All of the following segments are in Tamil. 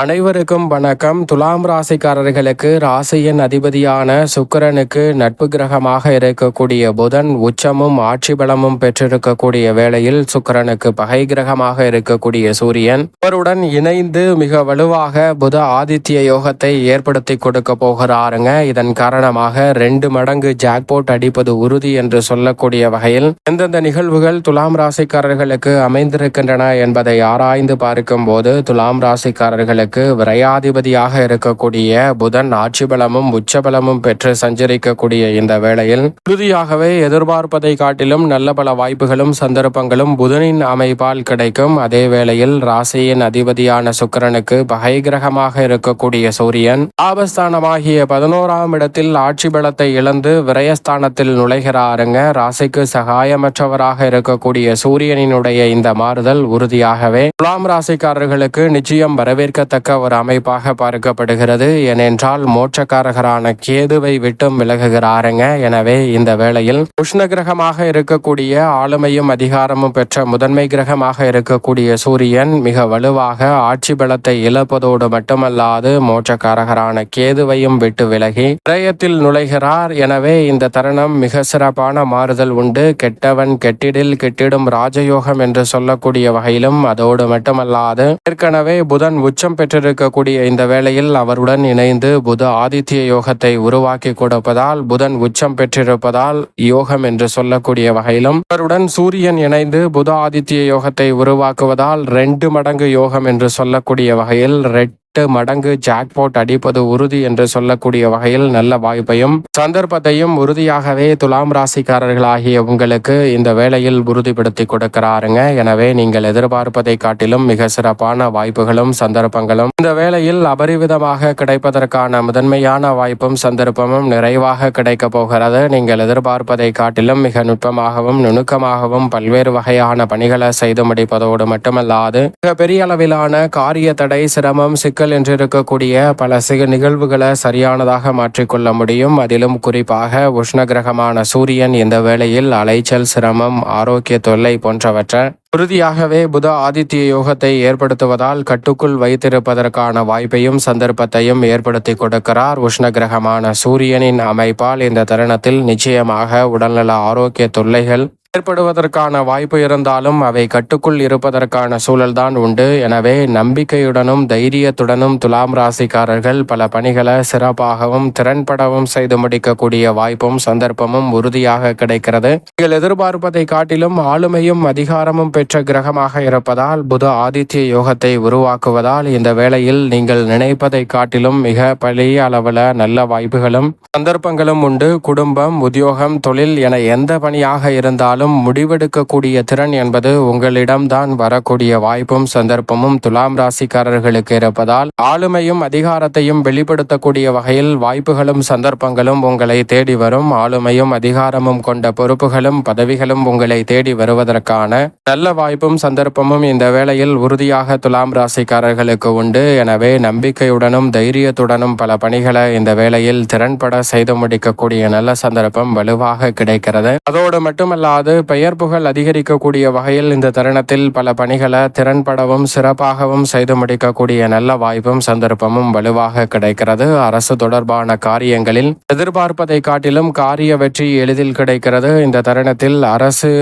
அனைவருக்கும் வணக்கம். துலாம் ராசிக்காரர்களுக்கு ராசியின் அதிபதியான சுக்கிரனுக்கு நட்பு கிரகமாக இருக்கக்கூடிய புதன் உச்சமும் ஆட்சி பலமும் பெற்றிருக்கக்கூடிய வேளையில் சுக்கிரனுக்கு பகை கிரகமாக இருக்கக்கூடிய சூரியன் அவருடன் இணைந்து மிக வலுவாக புத ஆதித்ய யோகத்தை ஏற்படுத்தி கொடுக்க போகிறாருங்க. இதன் காரணமாக ரெண்டு மடங்கு ஜாக்போட் அடிப்பது உறுதி என்று சொல்லக்கூடிய வகையில் எந்தெந்த நிகழ்வுகள் துலாம் ராசிக்காரர்களுக்கு அமைந்திருக்கின்றன என்பதை ஆராய்ந்து பார்க்கும் போது துலாம் ராசிக்காரர்களுக்கு விரையாதிபதியாக இருக்கக்கூடிய புதன் ஆட்சி பலமும் உச்சபலமும் பெற்று சஞ்சரிக்கக்கூடிய இந்த வேளையில் உறுதியாகவே எதிர்பார்ப்பதை காட்டிலும் நல்ல பல வாய்ப்புகளும் சந்தர்ப்பங்களும் புதனின் அமைப்பால் கிடைக்கும். அதே வேளையில் ராசியின் அதிபதியான சுக்கரனுக்கு பகை கிரகமாக இருக்கக்கூடிய சூரியன் ஆபஸ்தானமாகிய பதினோராம் இடத்தில் ஆட்சி பலத்தை இழந்து விரயஸ்தானத்தில் நுழைகிறாருங்க. ராசிக்கு சகாயமற்றவராக இருக்கக்கூடிய சூரியனினுடைய இந்த மாறுதல் உறுதியாகவே துலாம் ராசிக்காரர்களுக்கு நிச்சயம் வரவேற்க வரவேற்கத்தக்க ஒரு அமைப்பாக பார்க்கப்படுகிறது. ஏனென்றால் மோட்சக்காரகரான கேதுவை விட்டும் விலகுகிறாருங்க. எனவே இந்த வேளையில் உஷ்ண கிரகமாக இருக்கக்கூடிய ஆளுமையும் அதிகாரமும் பெற்ற முதன்மை கிரகமாக இருக்கக்கூடிய சூரியன் மிக வலுவாக ஆட்சி பலத்தை இழப்பதோடு மட்டுமல்லாது மோட்சக்காரகரான கேதுவையும் விட்டு விலகி விரயத்தில் நுழைகிறார். எனவே இந்த தருணம் மிக சிறப்பான மாறுதல் உண்டு. கெட்டவன் கெட்டிடில் கெட்டிடும் ராஜயோகம் என்று சொல்லக்கூடிய வகையிலும் அதோடு மட்டுமல்லாது ஏற்கனவே புதன் உச்சம் பெற்றிருக்கக்கூடிய இந்த வேளையில் அவருடன் இணைந்து புத ஆதித்ய யோகத்தை உருவாக்கி கொடுப்பதால் புதன் உச்சம் பெற்றிருப்பதால் யோகம் என்று சொல்லக்கூடிய வகையிலும் அவருடன் சூரியன் இணைந்து புத ஆதித்ய யோகத்தை உருவாக்குவதால் ரெண்டு மடங்கு யோகம் என்று சொல்லக்கூடிய வகையில் ரெட் எட்டு மடங்கு ஜாக்பாட் அடிப்பது உறுதி என்று சொல்லக்கூடிய வகையில் நல்ல வாய்ப்பையும் சந்தர்ப்பத்தையும் உறுதியாகவே துலாம் ராசிக்காரர்களாகிய உங்களுக்கு இந்த வேளையில் உறுதிப்படுத்தி கொடுக்கிறாருங்க. எனவே நீங்கள் எதிர்பார்ப்பதை காட்டிலும் மிக சிறப்பான வாய்ப்புகளும் சந்தர்ப்பங்களும் இந்த வேளையில் அபரிவிதமாக கிடைப்பதற்கான முதன்மையான வாய்ப்பும் சந்தர்ப்பமும் நிறைவாக கிடைக்க போகிறது. நீங்கள் எதிர்பார்ப்பதை காட்டிலும் மிக நுட்பமாகவும் நுணுக்கமாகவும் பல்வேறு வகையான பணிகளை செய்து முடிப்பதோடு மட்டுமல்லாது மிக பெரிய அளவிலான காரிய தடை சிரமம் சிக்க என்று இருக்கக்கூடிய பல சிறு நிகழ்வுகளை சரியானதாக மாற்றிக்கொள்ள முடியும். அதிலும் குறிப்பாக உஷ்ண கிரகமான சூரியன் இந்த வேளையில் அலைச்சல் சிரமம் ஆரோக்கிய தொல்லை போன்றவற்றை உறுதியாகவே புத ஆதித்ய யோகத்தை ஏற்படுத்துவதால் கட்டுக்குள் வைத்திருப்பதற்கான வாய்ப்பையும் சந்தர்ப்பத்தையும் ஏற்படுத்தி கொடுக்கிறார் உஷ்ண கிரகமான சூரியனின் அமைப்பால் இந்த தருணத்தில் நிச்சயமாக உடல்நல ஆரோக்கிய தொல்லைகள் ஏற்படுவதற்கான வாய்ப்பு இருந்தாலும் அவை கட்டுக்குள் இருப்பதற்கான சூழல்தான் உண்டு. எனவே நம்பிக்கையுடனும் தைரியத்துடனும் துலாம் ராசிக்காரர்கள் பல பணிகளை சிறப்பாகவும் திறன்படவும் செய்து முடிக்கக்கூடிய வாய்ப்பும் சந்தர்ப்பமும் உறுதியாக கிடைக்கிறது. நீங்கள் எதிர்பார்ப்பதை காட்டிலும் ஆளுமையும் அதிகாரமும் பெற்ற கிரகமாக இருப்பதால் புத ஆதித்ய யோகத்தை உருவாக்குவதால் இந்த வேளையில் நீங்கள் நினைப்பதை காட்டிலும் மிக பழைய அளவில் நல்ல வாய்ப்புகளும் சந்தர்ப்பங்களும் உண்டு. குடும்பம் உத்தியோகம் தொழில் என எந்த பணியாக இருந்தாலும் முடிவெடுக்கக்கூடிய திறன் என்பது உங்களிடம்தான் வரக்கூடிய வாய்ப்பும் சந்தர்ப்பமும் துலாம் ராசிக்காரர்களுக்கு இருப்பதால் ஆளுமையும் அதிகாரத்தையும் வெளிப்படுத்தக்கூடிய வகையில் வாய்ப்புகளும் சந்தர்ப்பங்களும் உங்களை தேடி வரும். ஆளுமையும் அதிகாரமும் கொண்ட பொறுப்புகளும் பதவிகளும் உங்களை தேடி வருவதற்கான நல்ல வாய்ப்பும் சந்தர்ப்பமும் இந்த வேளையில் உறுதியாக துலாம் ராசிக்காரர்களுக்கு உண்டு. எனவே நம்பிக்கையுடனும் தைரியத்துடனும் பல பணிகளை இந்த வேளையில் திறன்பட செய்து முடிக்கக்கூடிய நல்ல சந்தர்ப்பம் வலுவாக கிடைக்கிறது. அதோடு மட்டுமல்லாது பெயர் புகழ் அதிகரிக்கக்கூடிய வகையில் இந்த தருணத்தில் பல பணிகளை திறன்படவும் சிறப்பாகவும் செய்து முடிக்கக்கூடிய நல்ல வாய்ப்பும் சந்தர்ப்பமும் வலுவாக கிடைக்கிறது. அரசு தொடர்பான காரியங்களில் எதிர்பார்ப்பதை காட்டிலும் காரிய வெற்றி எளிதில் கிடைக்கிறது. இந்த தருணத்தில் அரசு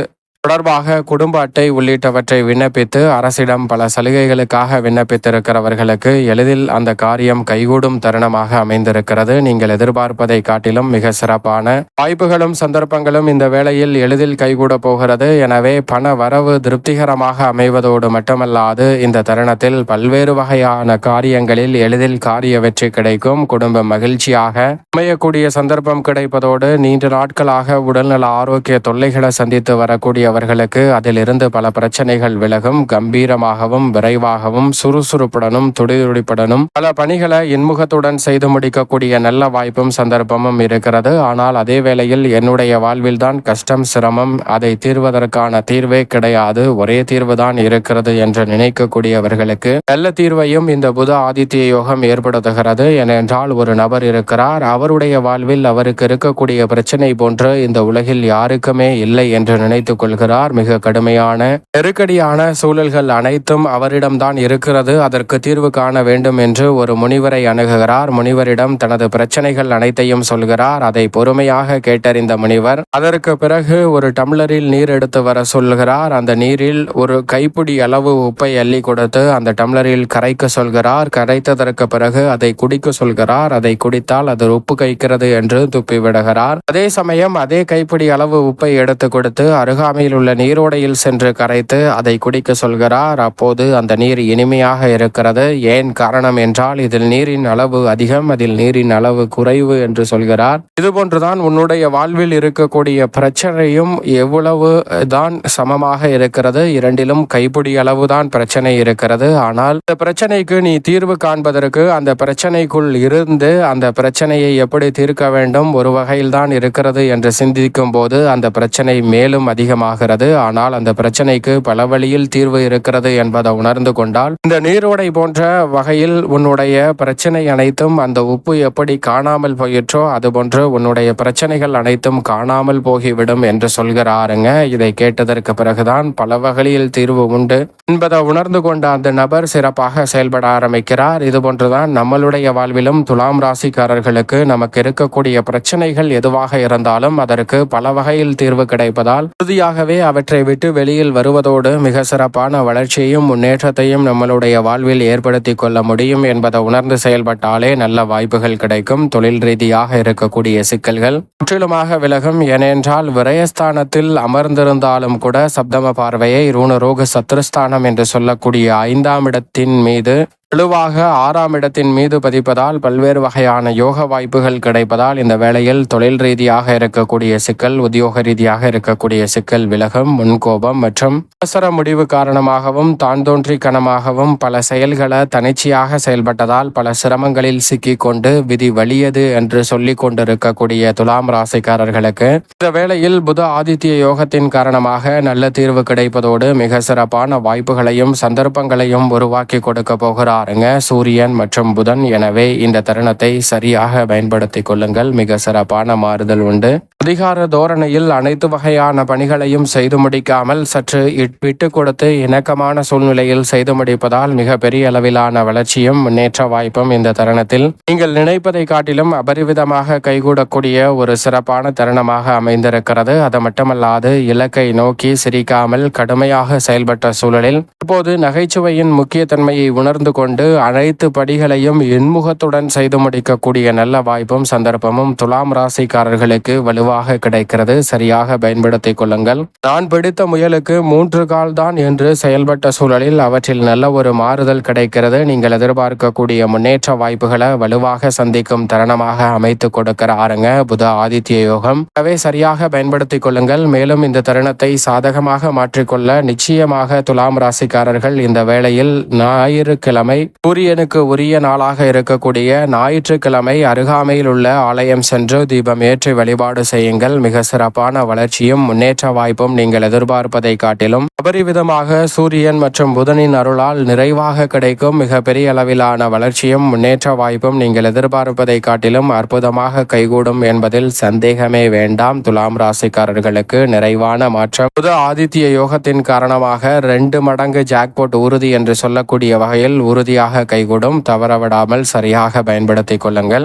தொடர்பாக குடும்ப அட்டை உள்ளிட்டவற்றை விண்ணப்பித்து அரசிடம் பல சலுகைகளுக்காக விண்ணப்பித்திருக்கிறவர்களுக்கு எளிதில் அந்த காரியம் கைகூடும் தருணமாக அமைந்திருக்கிறது. நீங்கள் எதிர்பார்ப்பதை காட்டிலும் மிக சிறப்பான வாய்ப்புகளும் சந்தர்ப்பங்களும் இந்த வேளையில் எளிதில் கைகூட போகிறது. எனவே பண வரவு திருப்திகரமாக அமைவதோடு மட்டுமல்லாது இந்த தருணத்தில் பல்வேறு வகையான காரியங்களில் எளிதில் காரிய வெற்றி கிடைக்கும். குடும்பம் மகிழ்ச்சியாக அமையக்கூடிய சந்தர்ப்பம் கிடைப்பதோடு நீண்ட நாட்களாக உடல்நல ஆரோக்கிய தொல்லைகளை சந்தித்து வரக்கூடிய அவர்களுக்கு அதிலிருந்து பல பிரச்சனைகள் விலகும் கம்பீரமாகவும் விரைவாகவும் சுறுசுறுப்புடனும் துடிதுடிப்புடனும் பல பணிகளை இன்முகத்துடன் செய்து முடிக்கக்கூடிய நல்ல வாய்ப்பும் சந்தர்ப்பமும் இருக்கிறது. ஆனால் அதே வேளையில் என்னுடைய வாழ்வில்தான் கஷ்டம் சிரமம் அதை தீர்வதற்கான தீர்வே கிடையாது. ஒரே தீர்வுதான் இருக்கிறது என்று நினைக்கக்கூடியவர்களுக்கு நல்ல தீர்வையும் இந்த புத ஆதித்ய யோகம் ஏற்படுத்துகிறது. ஏனென்றால் ஒரு நபர் இருக்கிறார். அவருடைய வாழ்வில் அவருக்கு இருக்கக்கூடிய பிரச்சனை போன்று இந்த உலகில் யாருக்குமே இல்லை என்று நினைத்துக் கொள்கிறார் வருகிறார் மிக கடுமையான நெருக்கடியான சூழல்கள் அனைத்தும் அவரிடம்தான் இருக்கிறது. அதற்கு தீர்வு காண வேண்டும் என்று ஒரு முனிவரை அணுகுகிறார். முனிவரிடம் தனது பிரச்சனைகள் அனைத்தையும் சொல்கிறார். அதை பொறுமையாக கேட்டறிந்த முனிவர் அதற்கு பிறகு ஒரு டம்ளரில் நீர் எடுத்து வர சொல்கிறார். அந்த நீரில் ஒரு கைப்பிடி அளவு உப்பை அள்ளி கொடுத்து அந்த டம்ளரில் கரைக்க சொல்கிறார். கரைத்ததற்கு பிறகு அதை குடிக்க சொல்கிறார். அதை குடித்தால் அது உப்பு கைக்கிறது என்று துப்பிவிடுகிறார். அதே சமயம் அதே கைப்பிடி அளவு உப்பை எடுத்து கொடுத்து அருகாமையில் உள்ள நீரோடையில் சென்று கரைத்து அதை குடிக்க சொல்கிறார். அப்போது அந்த நீர் இனிமையாக இருக்கிறது. ஏன் காரணம் என்றால் இதில் நீரின் அளவு அதிகம் அதில் நீரின் அளவு குறைவு என்று சொல்கிறார். இதுபோன்றுதான் உன்னுடைய வாழ்வில் இருக்கக்கூடிய பிரச்சனையும் எவ்வளவு தான் சமமாக இருக்கிறது. இரண்டிலும் கைப்பிடி அளவுதான் பிரச்சனை இருக்கிறது. ஆனால் இந்த பிரச்சனைக்கு நீ தீர்வு காண்பதற்கு அந்த பிரச்சனைக்குள் இருந்து அந்த பிரச்சனையை எப்படி தீர்க்க வேண்டும்? ஒரு வகையில்தான் இருக்கிறது என்று சிந்திக்கும் போது அந்த பிரச்சனை மேலும் அதிகமாக ஆகிறது ஆனால் அந்த பிரச்சனைக்கு பல வழியில் தீர்வு இருக்கிறது என்பதை உணர்ந்து கொண்டால் இந்த நீரோடை போன்ற வகையில் உன்னுடைய பிரச்சனை அனைத்தும் அந்த உப்பு எப்படி காணாமல் போயிற்றோ அதுபோன்று உன்னுடைய பிரச்சனைகள் அனைத்தும் காணாமல் போகிவிடும் என்று சொல்கிறாருங்க. இதை கேட்டதற்கு பிறகுதான் பல வகையில் தீர்வு உண்டு என்பதை உணர்ந்து கொண்ட அந்த நபர் சிறப்பாக செயல்பட ஆரம்பிக்கிறார். இதுபோன்றுதான் நம்மளுடைய வாழ்விலும் துலாம் ராசிக்காரர்களுக்கு நமக்கு இருக்கக்கூடிய பிரச்சனைகள் எதுவாக இருந்தாலும் அதற்கு பல வகையில் தீர்வு கிடைப்பதால் உறுதியாகவே அவற்றை விட்டு வெளியில் வருவதோடு மிக சிறப்பான வளர்ச்சியையும் முன்னேற்றத்தையும் நம்மளுடைய வாழ்வில் ஏற்படுத்தி கொள்ள முடியும் என்பதை உணர்ந்து செயல்பட்டாலே நல்ல வாய்ப்புகள் கிடைக்கும். தொழில் ரீதியாக இருக்கக்கூடிய சிக்கல்கள் முற்றிலுமாக விலகும். ஏனென்றால் விரயஸ்தானத்தில் அமர்ந்திருந்தாலும் கூட சப்தம பார்வையை ரூணரோக சத்ருஸ்தானம் என்று சொல்லக்கூடிய ஐந்தாம் இடத்தின் மீது வலுவாக ஆறாம் இடத்தின் மீது பதிப்பதால் பல்வேறு வகையான யோக வாய்ப்புகள் கிடைப்பதால் இந்த வேளையில் தொழில் ரீதியாக இருக்கக்கூடிய சிக்கல் உத்தியோக ரீதியாக இருக்கக்கூடிய சிக்கல் விலகும் முன்கோபம் மற்றும் அவசர முடிவு காரணமாகவும் தான் தோன்றிக்கணமாகவும் பல செயல்களை தனிச்சையாக செயல்பட்டதால் பல சிரமங்களில் சிக்கிக்கொண்டு விதி வலியது என்று சொல்லிக் கொண்டிருக்கக்கூடிய துலாம் ராசிக்காரர்களுக்கு இந்த வேளையில் புத ஆதித்ய யோகத்தின் காரணமாக நல்ல தீர்வு கிடைப்பதோடு மிக சிறப்பான வாய்ப்புகளையும் சந்தர்ப்பங்களையும் உருவாக்கி கொடுக்க போகிறார். பாருங்க. சூரியன் மற்றும் புதன் எனவே இந்த தருணத்தை சரியாக பயன்படுத்திக் கொள்ளுங்கள். மிக சிறப்பான மாறுதல் உண்டு. அதிகார தோரணையில் அனைத்து வகையான பணிகளையும் செய்து முடிக்காமல் சற்று விட்டு கொடுத்து இணக்கமான சூழ்நிலையில் செய்து முடிப்பதால் மிக பெரிய அளவிலான வளர்ச்சியும் முன்னேற்ற வாய்ப்பும் இந்த தருணத்தில். நீங்கள் நினைப்பதை காட்டிலும் அபரிவிதமாக கைகூடக்கூடிய ஒரு சிறப்பான தருணமாக அமைந்திருக்கிறது. அது மட்டுமல்லாது இலக்கை நோக்கி சிரிக்காமல் கடுமையாக செயல்பட்ட சூழலில் இப்போது நகைச்சுவையின் முக்கியத்தன்மையை உணர்ந்து கொண்டு அனைத்து படிகளையும் இன்முகத்துடன் செய்து முடிக்கக்கூடிய நல்ல வாய்ப்பும் சந்தர்ப்பமும் துலாம் ராசிக்காரர்களுக்கு வலுவாக கிடைக்கிறது. சரியாக பயன்படுத்திக் கொள்ளுங்கள். நான் பிடித்த முயலுக்கு மூன்று கால் தான் என்று செயல்பட்ட சூழலில் அவற்றில் நல்ல ஒரு மாறுதல் கிடைக்கிறது. நீங்கள் எதிர்பார்க்கக்கூடிய முன்னேற்ற வாய்ப்புகளை வலுவாக சந்திக்கும் தருணமாக அமைத்து கொடுக்கிறாருங்க புத ஆதித்ய யோகம். எனவே சரியாக பயன்படுத்திக் கொள்ளுங்கள். மேலும் இந்த தருணத்தை சாதகமாக மாற்றிக்கொள்ள நிச்சயமாக துலாம் ராசிக்காரர்கள் இந்த வேளையில் ஞாயிற்றுக்கிழமை சூரியனுக்கு உரிய நாளாக இருக்கக்கூடிய ஞாயிற்றுக்கிழமை அருகாமையில் உள்ள ஆலயம் சென்று தீபம் ஏற்றி வழிபாடு செய்யுங்கள். மிக சிறப்பான வளர்ச்சியும் முன்னேற்ற வாய்ப்பும் நீங்கள் எதிர்பார்ப்பதை காட்டிலும் அபரிவிதமாக சூரியன் மற்றும் புதனின் அருளால் நிறைவாக கிடைக்கும். மிக பெரிய அளவிலான வளர்ச்சியும் முன்னேற்ற வாய்ப்பும் நீங்கள் எதிர்பார்ப்பதை காட்டிலும் அற்புதமாக கைகூடும் என்பதில் சந்தேகமே வேண்டாம். துலாம் ராசிக்காரர்களுக்கு நிறைவான மாற்றம். புது ஆதித்ய யோகத்தின் காரணமாக ரெண்டு மடங்கு ஜாக்போட் உறுதி என்று சொல்லக்கூடிய வகையில் உறுதி உறுதியாக கைகூடும் தவறவிடாமல் சரியாக பயன்படுத்திக் கொள்ளுங்கள்.